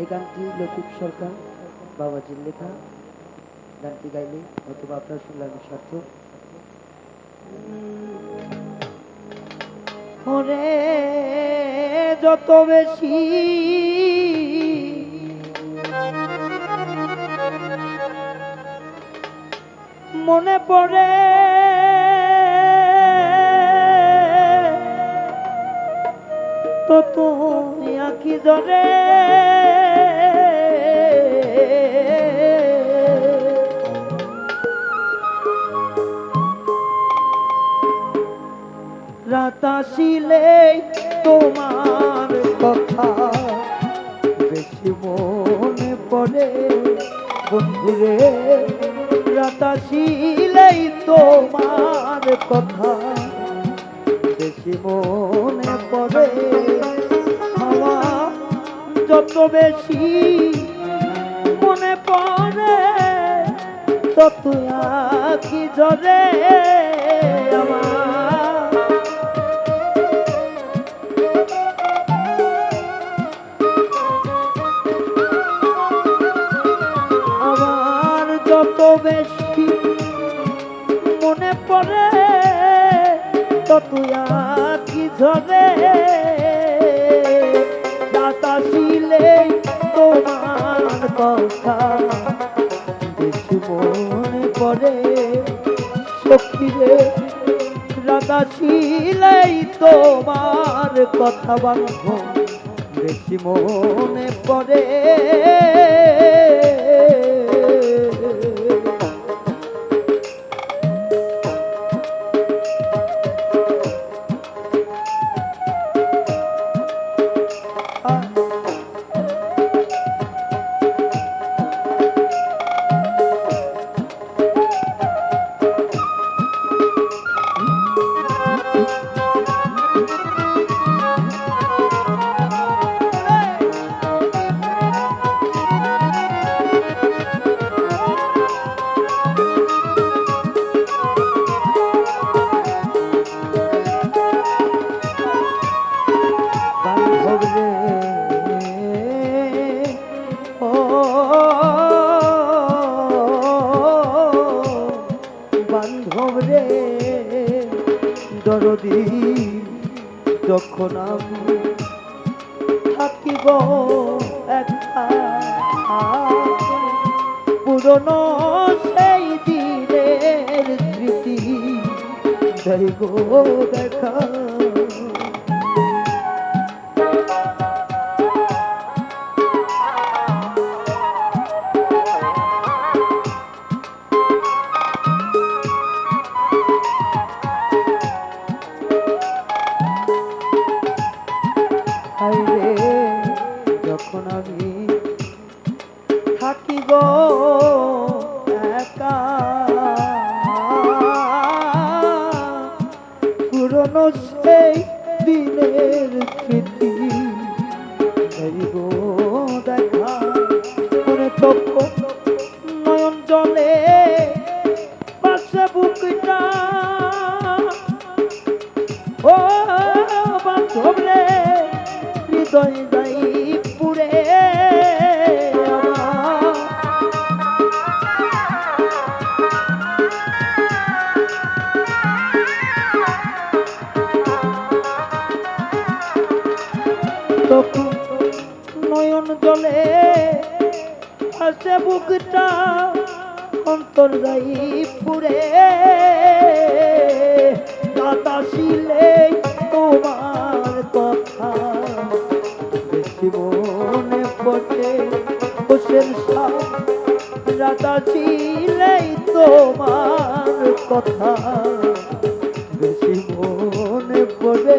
এই গানটি লতিফ সরকার, বাবাজির লেখা। গানটি গাইলে অথবা আপনার শুনলে আমি সার্থক। ওরে, যত বেশি মনে পড়ে তো তুমি আঁকি জরে রাত আসিলে তোমার কথা বেশি মনে পড়ে। বন্ধুরে, রাত আসিলেই তোমার কথা বেশি মনে পড়ে। আমার যত বেশি মনে পড়ে তত আখি জরে আমার যত বেশি মনে পড়ে তত আখি ঝরে। দাতাশিলে তোমার কথা, বেশি মনে পড়ে। সখীরে রাতাশিলেই তোমার কথা বান্ধব বেশি মনে পড়ে। যখন আমি থাকিব একা পুরনো সেই দিনের স্মৃতি। দেখা। হাইরে যখন আমি থাকিব একা পুরনো সেই দিনের স্মৃতি দেখা মনে হৃদয় যাই পুরে আমার। তখন নয়ন জলে আসে বুকটা অন্তর যাই পুরে দাদাশিলে তোমার হোসেন রাতা ছিলেই তোমার কথা। বেশি মনে পড়ে।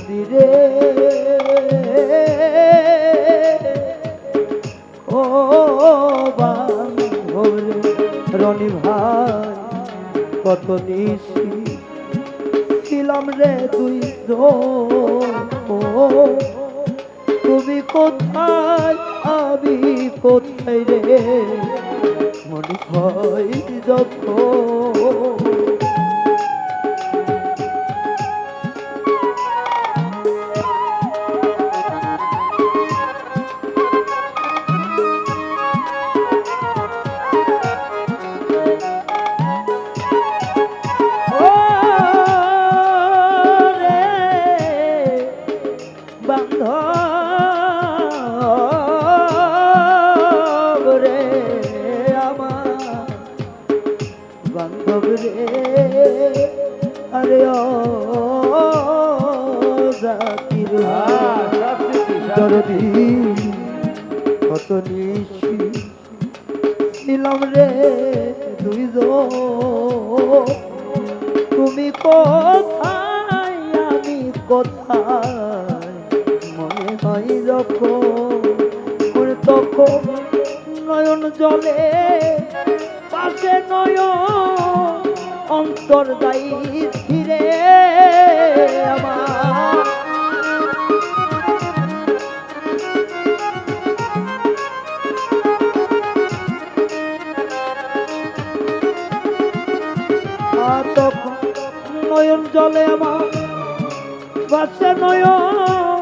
দরদি রে ও বান্ধব রে রনি ভাই, কত নিশি ছিলাম রে তুই তুমি কোথায়, আমি কোথায় রে? মনে হয় যখন বান্ধব রে। আরে ও জাতির দরদি কত নিশি ছিলাম রে দুই তুমি কোথায় আমি কোথায়? মনে হয় যখন তখন নয়ন জলে পাশে নয়ন অন্তর যাই ফিরে নয়ন জলে আমার বাচ্চা নয়ন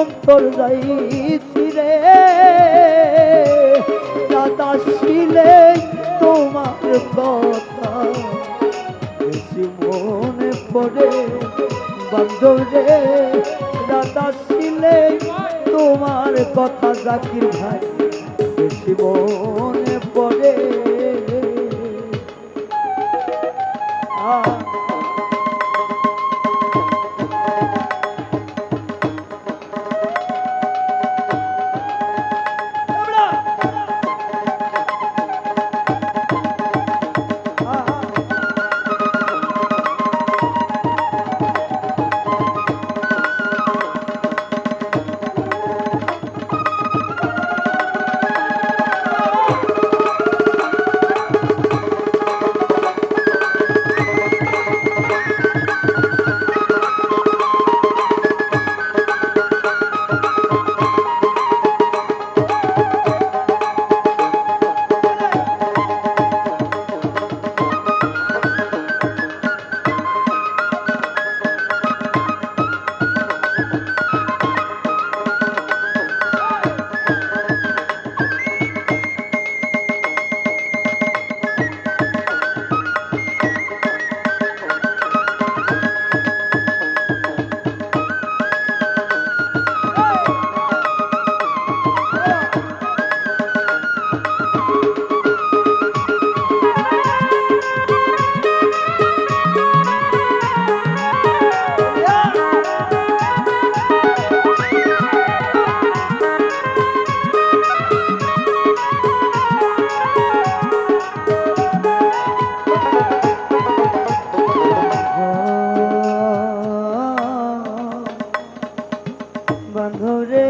অন্তর যাইছি রে দাদা শিলে তোমার কথা বেশি মনে পড়ে বান্ধরে দাদা ছিলে তোমার কথা জাকির ভাই। বেশি মনে পড়ে। আ বাঁধরে